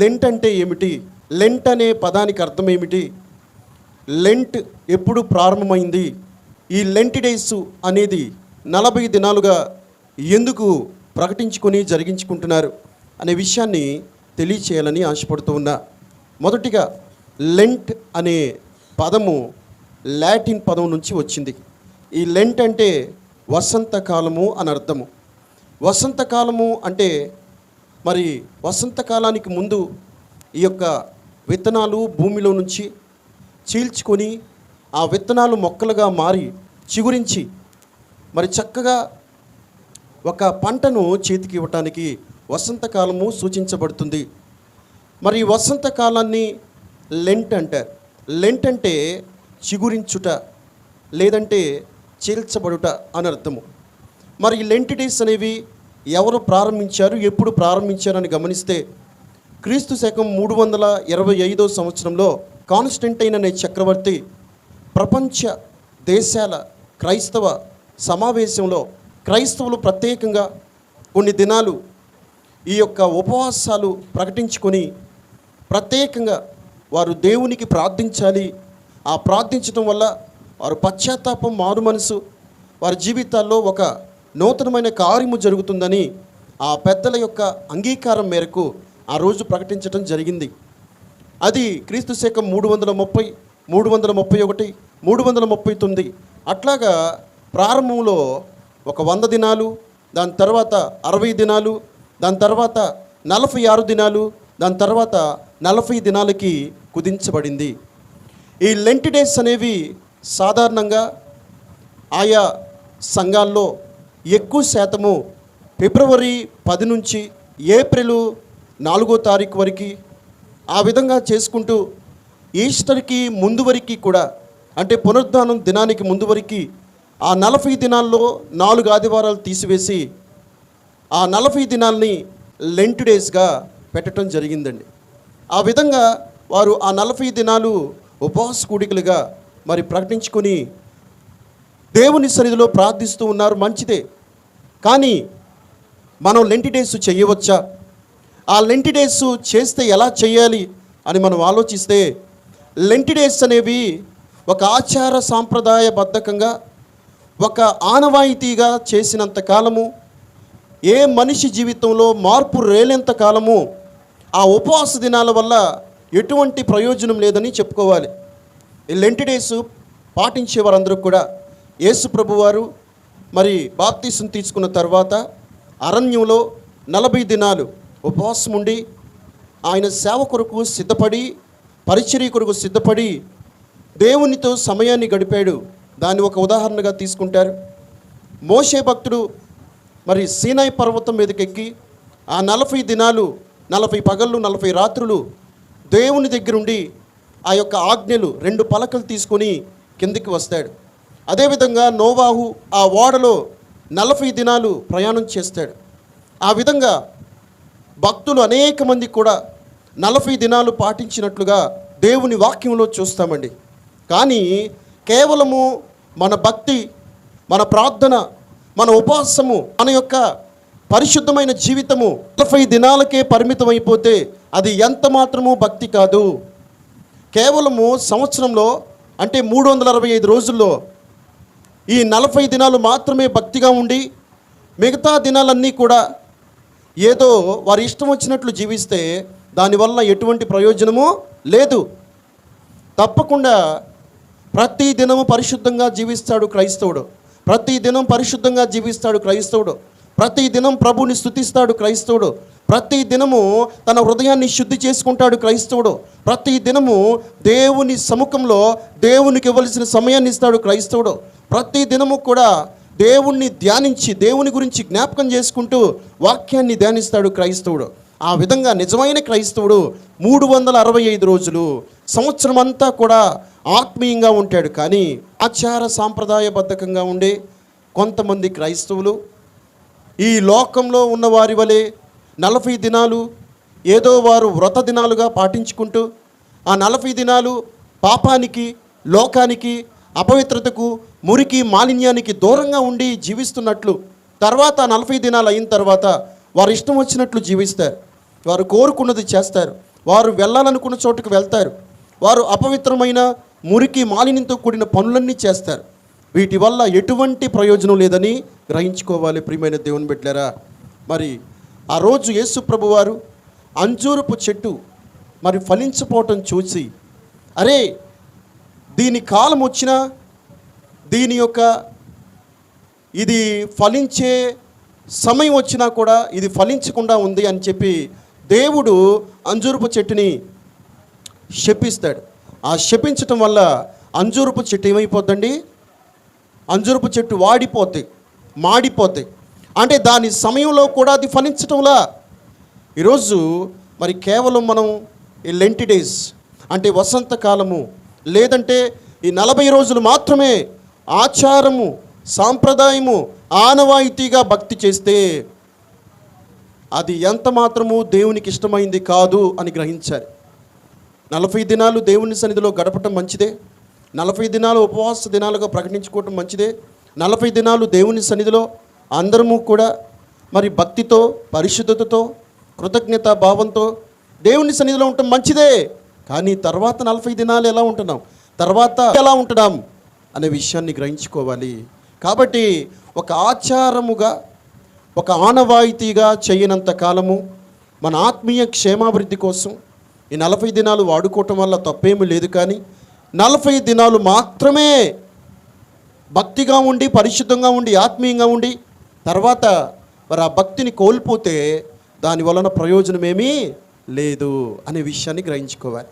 Lent అంటే ఏమిటి? Lent అనే పదానికి అర్థం ఏమిటి? లెంట్ ఎప్పుడు ప్రారంభమైంది? ఈ లెంట్ డేస్ అనేది నలభై దినాలుగా ఎందుకు ప్రకటించుకొని జరిగించుకుంటున్నారు అనే విషయాన్ని తెలియచేయాలని ఆశపడుతూ ఉన్నా. మొదటిగా లెంట్ అనే పదము లాటిన్ పదం నుంచి వచ్చింది. ఈ లెంట్ అంటే వసంతకాలము అని అర్థము. వసంతకాలము అంటే మరి వసంతకాలానికి ముందు ఈ యొక్క విత్తనాలు భూమిలో నుంచి చీల్చుకొని ఆ విత్తనాలు మొక్కలుగా మారి చిగురించి మరి చక్కగా ఒక పంటను చేతికి ఇవ్వటానికి వసంతకాలము సూచించబడుతుంది. మరి వసంతకాలాన్ని లెంట్ అంటారు. లెంట్ అంటే చిగురించుట లేదంటే చీల్చబడుట అని అర్థము. మరి లెంట్ డేస్ అనేవి ఎవరు ప్రారంభించారు ఎప్పుడు ప్రారంభించారని గమనిస్తే క్రీస్తు శకం మూడు వందల ఇరవై ఐదో సంవత్సరంలో కాన్స్టెంటైన్ అనే చక్రవర్తి ప్రపంచ దేశాల క్రైస్తవ సమావేశంలో క్రైస్తవులు ప్రత్యేకంగా కొన్ని దినాలు ఈ యొక్క ఉపవాసాలు ప్రకటించుకొని ప్రత్యేకంగా వారు దేవునికి ప్రార్థించాలి. ఆ ప్రార్థించడం వల్ల వారు పశ్చాత్తాపం మారు మనసు వారి జీవితాల్లో ఒక నూతనమైన కార్యము జరుగుతుందని ఆ పెద్దల యొక్క అంగీకారం మేరకు ఆ రోజు ప్రకటించడం జరిగింది. అది క్రీస్తు శకం మూడు వందల ముప్పై మూడు వందల ముప్పై ఒకటి మూడు వందల ముప్పై తొమ్మిది అట్లాగా ప్రారంభంలో ఒక వంద దినాలు దాని తర్వాత అరవై దినాలు దాని తర్వాత నలభై ఆరు దినాలు దాని తర్వాత నలభై దినాలకి కుదించబడింది. ఈ లెంట్ డేస్ అనేవి సాధారణంగా ఆయా సంఘాల్లో ఎక్కువ శాతము ఫిబ్రవరి పది నుంచి ఏప్రిల్ నాలుగో తారీఖు వరకు ఆ విధంగా చేసుకుంటూ ఈస్టర్కి ముందు వరకు కూడా అంటే పునరుద్ధానం దినానికి ముందు వరకు ఆ నలభై దినాల్లో నాలుగు ఆదివారాలు తీసివేసి ఆ నలభై దినాల్ని లెంట్ డేస్గా పెట్టడం జరిగిందండి. ఆ విధంగా వారు ఆ నలభై దినాలు ఉపవాస కూడికలుగా మరి ప్రకటించుకొని దేవుని సన్నిధిలో ప్రార్థిస్తూ ఉన్నారు. మంచిదే. కానీ మనం లెంటి డేస్ చేయవచ్చా? ఆ లెంటి డేస్ చేస్తే ఎలా చేయాలి అని మనం ఆలోచిస్తే లెంటి డేస్ అనేవి ఒక ఆచార సాంప్రదాయబద్ధకంగా ఒక ఆనవాయితీగా చేసినంత కాలము ఏ మనిషి జీవితంలో మార్పు రేలేంత కాలము ఆ ఉపవాస దినాల వల్ల ఎటువంటి ప్రయోజనం లేదని చెప్పుకోవాలి. ఈ లెంటి డేస్ పాటించే వారందరూ కూడా యేసు ప్రభువారు మరి బాప్తీసం తీసుకున్న తర్వాత అరణ్యంలో నలభై దినాలు ఉపవాసం ఉండి ఆయన సేవ కొరకు సిద్ధపడి పరిచర్య కొరకు సిద్ధపడి దేవునితో సమయాన్ని గడిపాడు. దాన్ని ఒక ఉదాహరణగా తీసుకుంటారు. మోషే భక్తుడు మరి సీనాయి పర్వతం మీదకెక్కి ఆ నలభై దినాలు నలభై పగళ్ళు నలభై రాత్రులు దేవుని దగ్గరుండి ఆ యొక్క ఆజ్ఞలు రెండు పలకలు తీసుకొని కిందికి వస్తాడు. అదేవిధంగా నోవాహు ఆ ఓడలో నలభై దినాలు ప్రయాణం చేస్తాడు. ఆ విధంగా భక్తులు అనేక మంది కూడా నలభై దినాలు పాటించినట్లుగా దేవుని వాక్యంలో చూస్తామండి. కానీ కేవలము మన భక్తి మన ప్రార్థన మన ఉపవాసము మన యొక్క పరిశుద్ధమైన జీవితము నలభై దినాలకే పరిమితం అయిపోతే అది ఎంత మాత్రము భక్తి కాదు. కేవలము సంవత్సరంలో అంటే మూడు వందల అరవై ఐదు రోజుల్లో ఈ నలభై దినాలు మాత్రమే భక్తిగా ఉండి మిగతా దినాలన్నీ కూడా ఏదో వారి ఇష్టం వచ్చినట్లు జీవిస్తే దానివల్ల ఎటువంటి ప్రయోజనము లేదు. తప్పకుండా ప్రతి దినము పరిశుద్ధంగా జీవిస్తాడు క్రైస్తవుడు. ప్రతి దినం పరిశుద్ధంగా జీవిస్తాడు క్రైస్తవుడు. ప్రతి దినం ప్రభుని స్థుతిస్తాడు క్రైస్తవుడు. ప్రతి దినము తన హృదయాన్ని శుద్ధి చేసుకుంటాడు క్రైస్తవుడు. ప్రతి దినము దేవుని సముఖంలో దేవునికి ఇవ్వవలసిన సమయాన్ని ఇస్తాడు క్రైస్తవుడు. ప్రతి దినము కూడా దేవుణ్ణి ధ్యానించి దేవుని గురించి జ్ఞాపకం చేసుకుంటూ వాక్యాన్ని ధ్యానిస్తాడు క్రైస్తవుడు. ఆ విధంగా నిజమైన క్రైస్తవుడు మూడు వందల అరవై ఐదు రోజులు సంవత్సరం అంతా కూడా ఆత్మీయంగా ఉంటాడు. కానీ ఆచార సాంప్రదాయబద్ధకంగా ఉండే కొంతమంది క్రైస్తవులు ఈ లోకంలో ఉన్న వారి వలె నలభై దినాలు ఏదో వారు వ్రత దినాలుగా పాటించుకుంటూ ఆ నలభై దినాలు పాపానికి లోకానికి అపవిత్రతకు మురికి మాలిన్యానికి దూరంగా ఉండి జీవిస్తున్నట్లు తర్వాత నలభై దినాలు అయిన తర్వాత వారు ఇష్టం వచ్చినట్లు జీవిస్తారు. వారు కోరుకున్నది చేస్తారు. వారు వెళ్ళాలనుకున్న చోటుకు వెళ్తారు. వారు అపవిత్రమైన మురికి మాలిన్యంతో కూడిన పనులన్నీ చేస్తారు. వీటి వల్ల ఎటువంటి ప్రయోజనం లేదని గ్రహించుకోవాలి ప్రియమైన దేవుని బిడ్డారా మరి ఆ రోజు యేసు ప్రభు వారు అంజూరపు చెట్టు మరి ఫలించపోవటం చూసి అరే దీని కాలం వచ్చినా దీని యొక్క ఇది ఫలించే సమయం వచ్చినా కూడా ఇది ఫలించకుండా ఉంది అని చెప్పి దేవుడు అంజూరపు చెట్టుని శపిస్తాడు. ఆ శపించటం వల్ల అంజూరపు చెట్టు ఏమైపోద్దండి? అంజూరపు చెట్టు వాడిపోద్ది మాడిపోద్ది. అంటే దాని సమయంలో కూడా అది ఫలించటంలా. ఈరోజు మరి కేవలం మనం ఈ లెంటి డేస్ అంటే వసంతకాలము లేదంటే ఈ నలభై రోజులు మాత్రమే ఆచారము సాంప్రదాయము ఆనవాయితీగా భక్తి చేస్తే అది ఎంత మాత్రము దేవునికి ఇష్టమైంది కాదు అని గ్రహించాలి. నలభై దినాలు దేవుని సన్నిధిలో గడపటం మంచిదే. నలభై దినాలు ఉపవాస దినాలుగా ప్రకటించుకోవటం మంచిదే. నలభై దినాలు దేవుని సన్నిధిలో అందరము కూడా మరి భక్తితో పరిశుద్ధతతో కృతజ్ఞత భావంతో దేవుని సన్నిధిలో ఉండటం మంచిదే. కానీ తర్వాత నలభై దినాలు ఎలా ఉంటున్నాం? తర్వాత ఎలా ఉంటున్నాం? అనే విషయాన్ని గ్రహించుకోవాలి. కాబట్టి ఒక ఆచారముగా ఒక ఆనవాయితీగా చేయనంత కాలము మన ఆత్మీయ క్షేమాభివృద్ధి కోసం ఈ నలభై దినాలు వాడుకోవటం వల్ల తప్పేమీ లేదు కానీ నలభై దినాలు మాత్రమే భక్తిగా ఉండి పరిశుద్ధంగా ఉండి ఆత్మీయంగా ఉండి తర్వాత మరి ఆ భక్తిని కోల్పోతే దాని వలన ప్రయోజనమేమీ లేదు అనే విషయాన్ని గ్రహించుకోవాలి.